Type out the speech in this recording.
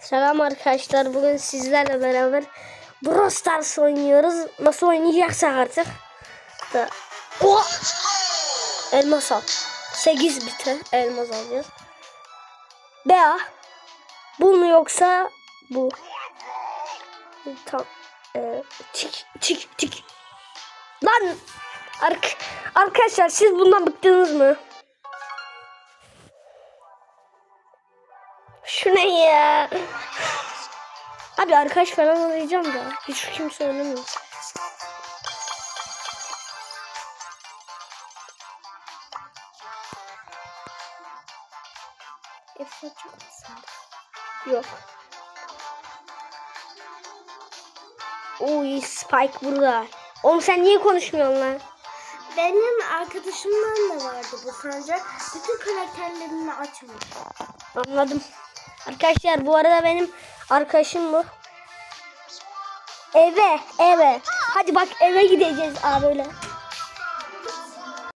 Selam arkadaşlar. Bugün sizlerle beraber Brawl Stars oynuyoruz. Nasıl oynayacaksak artık. Da. Oh! Elmas al. 8 bite elmas alacağız. Bea. Bu mu yoksa bu? Tam. Ee, tik tik tik. Lan! Ark arkadaşlar siz bundan bıktınız mı? Şu ne ya? Abi arkadaş falan arayacağım da. Hiç kimse oynamıyor. Efsane çok. Yok. Uy Spike burada. Oğlum sen niye konuşmuyorsun lan? Benim arkadaşımdan da vardı bu sancak. Bütün karakterlerini açmış. Anladım. Arkadaşlar bu arada benim arkadaşım bu. Eve, eve. Hadi bak eve gideceğiz abi böyle.